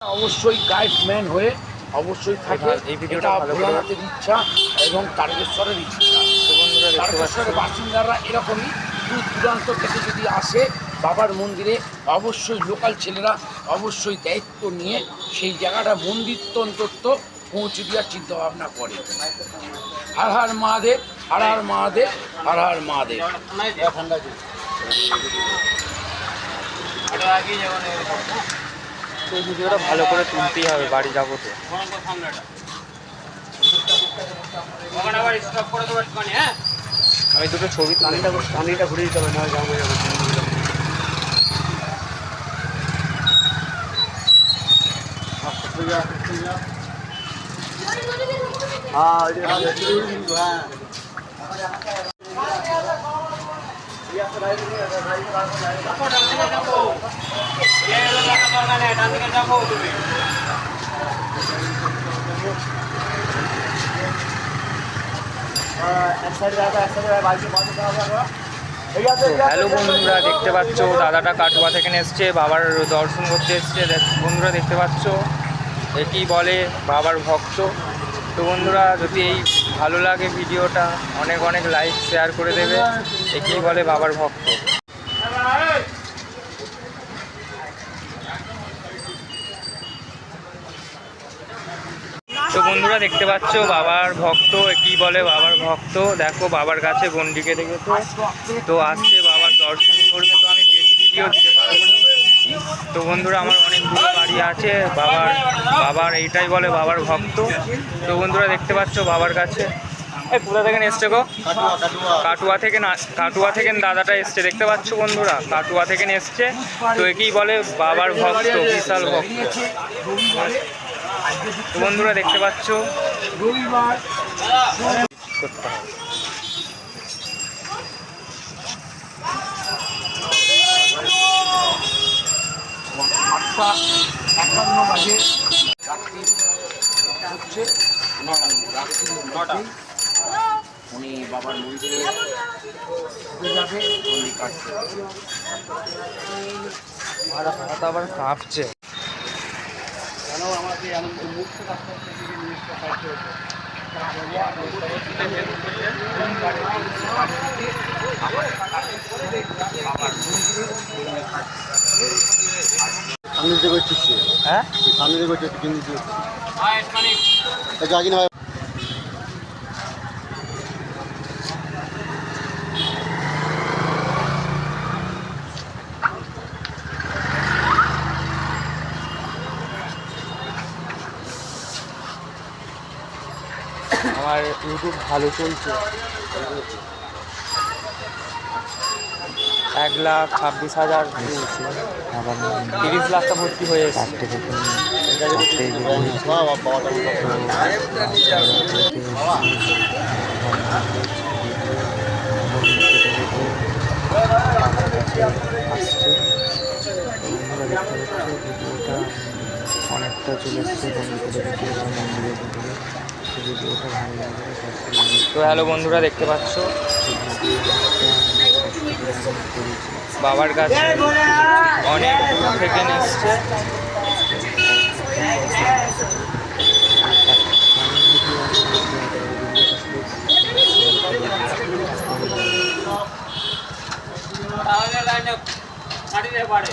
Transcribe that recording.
অবশ্যই গাইডম্যান হয়ে অবশ্যই থাকে। এই ভিডিওটা ভালো করে- ভোলানাথের ইচ্ছা এবং তারকেশ্বরের ইচ্ছা। তো তারকেশ্বরের বাসিন্দারা এরকমই দূর দূরান্ত থেকে যদি আসে বাবার মন্দিরে অবশ্যই লোকাল ছেলেরা অবশ্যই দায়িত্ব নিয়ে সেই জায়গাটা মন্দির অন্তত পৌঁছে দেওয়ার চিন্তাভাবনা করে। হার হার মহাদেব হার হার মহাদেব হার হার মহাদেব। তো ভিডিওটা ভালো করে তুলতেই হবে বাড়ি যাব তো। আমি দুটো ছবি তুলে টানিটা ঘুরে দিতে হবে না যাব যাব। হ্যাঁ ওই যে- হ্যাঁ এক সাইডে রাখো এক সাইডে বাইকে বন্ধ করা হবে ঠিক আছে তো হ্যালো বন্ধুরা, দেখতে পাচ্ছ, দাদাটা কাটুয়া থেকে এসছে, বাবার দর্শন করতে এসছে। বন্ধুরা, দেখতে পাচ্ছ এটি বলে, বাবার ভক্ত। তো বন্ধুরা, যদি এই ভালো লাগে ভিডিওটা, অনেক অনেক লাইক শেয়ার করে দেবে। একেই বলে বাবার ভক্ত। তো বন্ধুরা দেখতে পাচ্ছ, বাবার ভক্ত কি বলে বাবার ভক্ত। দেখো, বাবার কাছে গন্ডিকে রেখেছে তো আসছে বাবার দর্শন করবে। তো আমি বেশি ভিডিও দিতে পারব না। তো বন্ধুরা, আমার অনেক দূরে বাড়ি আছে, বাবার বাবার এইটাই বলে, বাবার ভক্ত। তো বন্ধুরা, দেখতে পাচ্ছ বাবার কাছে। এই কোথা থেকে এসছে গো। কাটুয়া থেকে না কাটুয়া থেকে দাদাটা এসছে। দেখতে পাচ্ছ বন্ধুরা, কাটুয়া থেকে এসছে। তো একেই বলে বাবার ভক্ত, বিশাল ভক্ত। তো বন্ধুরা, দেখতে পাচ্ছ। করতে হবে আটটা একান্ন বাজে রাত্রি হচ্ছে রাত্রি নটায় উনি বাবার মন্দিরে যাবে মন্দির কাটতে আর হাত আবার কাঁপছে। কেন আমাকে এমন মুক্ত রাস্তা থেকে জিনিসটা কাটতে হতো সামনে দিকে করছি হ্যাঁ? সামনে দিকে করছি কিন্তু জাগিন হয়। আমার ইউটিউব ভালো চলছে। এক লাখ ছাব্বিশ হাজার তিরিশ লাখটা ভর্তি হয়ে এসছে। আসছে অনেকটা চলে এসছে তো হ্যালো বন্ধুরা দেখতে পাচ্ছ। বাবার কাছে অনেক থেকে নিচ্ছে তাহলে লাইনে পারে।